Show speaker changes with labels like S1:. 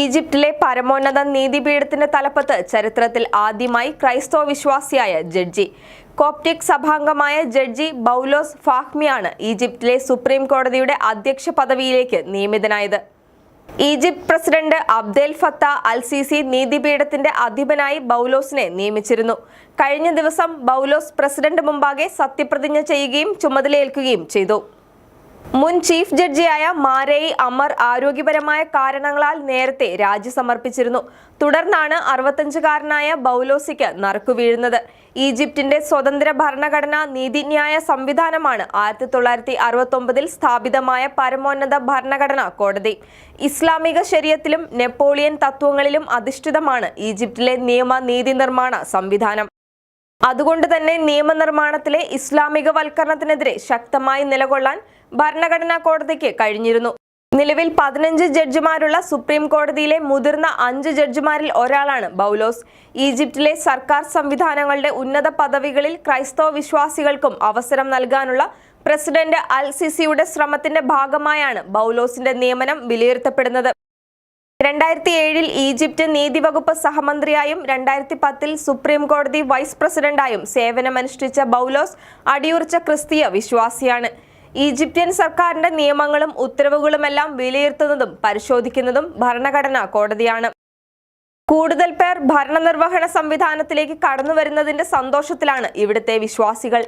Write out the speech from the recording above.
S1: ഈജിപ്തിലെ പരമോന്നത നീതിപീഠത്തിന്റെ തലപ്പത്ത് ചരിത്രത്തിൽ ആദ്യമായി ക്രൈസ്തവ വിശ്വാസിയായ ജഡ്ജി. കോപ്റ്റിക് സഭാംഗമായ ജഡ്ജി ബൗലോസ് ഫാഹ്മിയാണ് ഈജിപ്തിലെ സുപ്രീം കോടതിയുടെ അധ്യക്ഷ പദവിയിലേക്ക് നിയമിതനായത്. Egypt president Abdel Fattah al Sisi നീതിപീഠത്തിന്റെ അധിപനായി ബൗലോസിനെ നിയമിച്ചിരുന്നു. കഴിഞ്ഞ ദിവസം ബൗലോസ് പ്രസിഡന്റ് മുമ്പാകെ സത്യപ്രതിജ്ഞ ചെയ്യുകയും ചുമതലയേൽക്കുകയും ചെയ്തു. മുൻ ചീഫ് ജഡ്ജിയായ മാരേയി അമർ ആരോഗ്യപരമായ കാരണങ്ങളാൽ നേരത്തെ രാജി സമർപ്പിച്ചിരുന്നു. തുടർന്നാണ് അറുപത്തഞ്ചുകാരനായ ബൗലോസിക്ക് നറുക്കു വീഴുന്നത്. ഈജിപ്തിന്റെ സ്വതന്ത്ര ഭരണഘടനാ നീതിന്യായ സംവിധാനമാണ് ആയിരത്തി തൊള്ളായിരത്തി അറുപത്തൊമ്പതിൽ സ്ഥാപിതമായ പരമോന്നത ഭരണഘടനാ കോടതി. ഇസ്ലാമിക ശരീരത്തിലും നെപ്പോളിയൻ തത്വങ്ങളിലും അധിഷ്ഠിതമാണ് ഈജിപ്തിലെ നിയമ നീതി നിർമ്മാണ സംവിധാനം. അതുകൊണ്ട് തന്നെ നിയമനിർമ്മാണത്തിലെ ഇസ്ലാമിക വൽക്കരണത്തിനെതിരെ ശക്തമായി നിലകൊള്ളാൻ ഭരണഘടനാ കോടതിക്ക് കഴിഞ്ഞിരുന്നു. നിലവിൽ പതിനഞ്ച് ജഡ്ജിമാരുള്ള സുപ്രീം കോടതിയിലെ മുതിർന്ന അഞ്ച് ജഡ്ജിമാരിൽ ഒരാളാണ് ബൗലോസ് ഈജിപ്തിലെ സർക്കാർ സംവിധാനങ്ങളുടെ ഉന്നത പദവികളിൽ ക്രൈസ്തവ വിശ്വാസികൾക്കും അവസരം നൽകാനുള്ള പ്രസിഡന്റ് അൽ ശ്രമത്തിന്റെ ഭാഗമായാണ് ബൗലോസിന്റെ നിയമനം വിലയിരുത്തപ്പെടുന്നത്. രണ്ടായിരത്തി ഏഴിൽ ഈജിപ്ത് നീതിവകുപ്പ് സഹമന്ത്രിയായും രണ്ടായിരത്തി പത്തിൽ സുപ്രീം കോടതി വൈസ് പ്രസിഡന്റായും സേവനമനുഷ്ഠിച്ച ബൗലോസ് അടിയുറച്ച ക്രിസ്തീയ വിശ്വാസിയാണ്. ഈജിപ്ഷ്യൻ സർക്കാരിന്റെ നിയമങ്ങളും ഉത്തരവുകളുമെല്ലാം വിലയിരുത്തുന്നതും പരിശോധിക്കുന്നതും ഭരണഘടനാ കോടതിയാണ്. കൂടുതൽ പേർ ഭരണനിർവഹണ സംവിധാനത്തിലേക്ക് കടന്നുവരുന്നതിന്റെ സന്തോഷത്തിലാണ് ഇവിടുത്തെ വിശ്വാസികൾ.